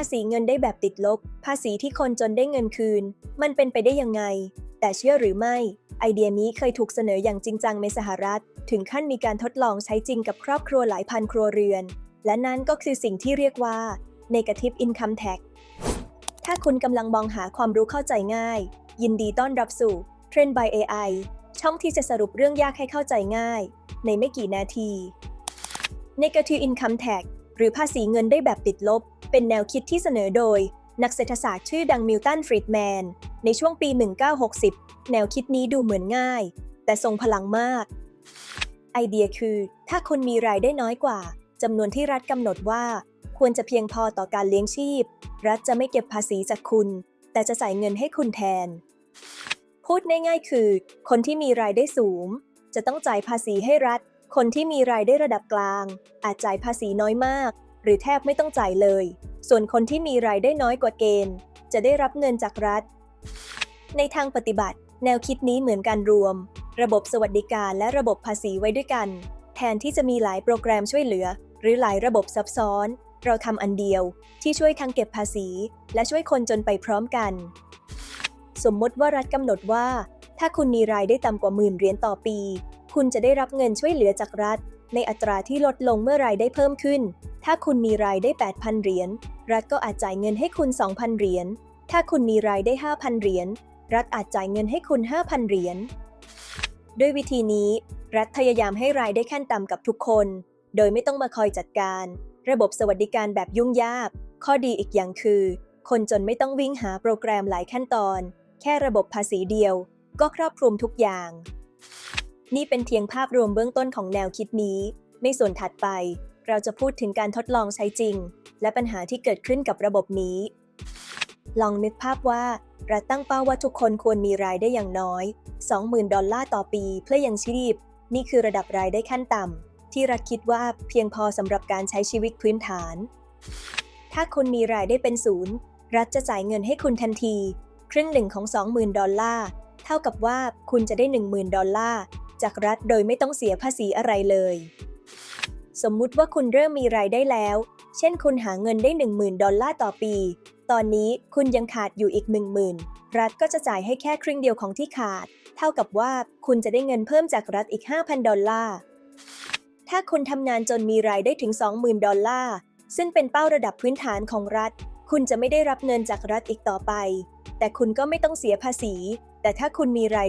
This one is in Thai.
าษีเงินได้แบบติดลบ ภาษีที่คนจนได้เงินคืน มันเป็นไปได้ยังไง แต่เชื่อหรือไม่ ไอเดียนี้เคยถูกเสนออย่างจริงจังในสหรัฐ ถึงขั้นมีการทดลองใช้จริงกับครอบครัวหลายพันครัวเรือน และนั่นก็คือสิ่งที่เรียกว่า negative income tax ถ้าคุณกำลังมองหาความรู้เข้าใจง่าย ยินดีต้อนรับสู่ Trend by AI ช่องที่จะสรุปเรื่องยากให้เข้าใจง่าย ในไม่กี่นาที Negative Income Tax หรือภาษีเงินได้แบบติดลบ เป็นแนวคิดที่เสนอโดย นักเศรษฐศาสตร์ชื่อดังมิลตันฟรีดแมน ในช่วงปี 1960 แนวคิดนี้ดูเหมือนง่าย แต่ทรงพลังมาก ไอเดียคือ ถ้าคุณมีรายได้น้อยกว่าจำนวนที่รัฐกำหนดว่า ควรจะเพียงพอต่อการเลี้ยงชีพ รัฐจะไม่เก็บภาษีจากคุณ แต่จะใส่เงินให้คุณแทน พูดง่ายๆคือ คนที่มีรายได้สูง จะต้องจ่ายภาษีให้รัฐ คนที่มีรายได้ระดับกลาง อาจจ่ายภาษีน้อยมาก หรือแทบไม่ต้องจ่ายเลย ส่วนคนที่มีรายได้น้อยกว่าเกณฑ์ จะได้รับเงินจากรัฐ ในทางปฏิบัติ แนวคิดนี้เหมือนการรวม ระบบสวัสดิการและระบบภาษีไว้ด้วยกัน แทนที่จะมีหลายโปรแกรมช่วยเหลือ หรือหลายระบบซับซ้อน เราทำอันเดียวที่ช่วยทั้งเก็บภาษี และช่วยคนจนไปพร้อมกัน สมมติว่ารัฐกำหนดว่า ถ้าคุณมีรายได้ต่ำกว่าหมื่นเหรียญต่อปี คุณจะได้รับเงินช่วยเหลือจากรัฐ ในอัตราที่ลดลงเมื่อรายได้เพิ่มขึ้น ถ้าคุณมีรายได้ 8,000 เหรียญ รัฐก็อาจจ่ายเงินให้คุณ 2,000 เหรียญ ถ้าคุณมีรายได้ 5,000 เหรียญ รัฐอาจจ่ายเงินให้คุณ 5,000 เหรียญ ด้วยวิธีนี้ รัฐพยายามให้รายได้ขั้นต่ำกับทุกคน โดยไม่ต้องมาคอยจัดการ ระบบสวัสดิการแบบยุ่งยาก ข้อดีอีกอย่างคือ คนจนไม่ต้องวิ่งหาโปรแกรมหลายขั้นตอน แค่ระบบภาษีเดียว ก็ครอบคลุมทุกอย่าง นี่เป็นเพียงภาพรวมเบื้องต้นของแนวคิดนี้ในส่วนถัดไป เราจะพูดถึงการทดลองใช้จริง และปัญหาที่เกิดขึ้นกับระบบนี้ ลองนึกภาพว่ารัฐตั้งเป้าว่าทุกคนควรมีรายได้อย่างน้อย 20,000 ดอลลาร์ต่อปีเพื่อยังชีพ นี่คือระดับรายได้ขั้นต่ำที่รัฐคิดว่าเพียงพอสำหรับการใช้ชีวิตพื้นฐาน ถ้าคุณมีรายได้เป็นศูนย์ รัฐจะจ่ายเงินให้คุณทันที ครึ่งหนึ่งของ 20,000 ดอลลาร์ เท่ากับว่าคุณจะได้ 10,000 ดอลลาร์จากรัฐโดยไม่ต้องเสียภาษีอะไรเลย สมมุติว่าคุณเริ่มมีรายได้แล้ว เช่นคุณหาเงินได้ 10,000 ดอลลาร์ต่อปี ตอนนี้คุณยังขาดอยู่อีก 10,000 รัฐก็จะจ่ายให้แค่ครึ่งเดียวของที่ขาด เท่ากับว่าคุณจะได้เงินเพิ่มจากรัฐอีก 5,000 ดอลลาร์ ถ้าคุณทำงานจนมีรายได้ถึง 20,000 ดอลลาร์ซึ่งเป็นเป้าระดับพื้นฐานของรัฐ คุณจะไม่ได้รับเงินจากรัฐอีกต่อไป แต่คุณก็ไม่ต้องเสียภาษี แต่ถ้าคุณมีรายได้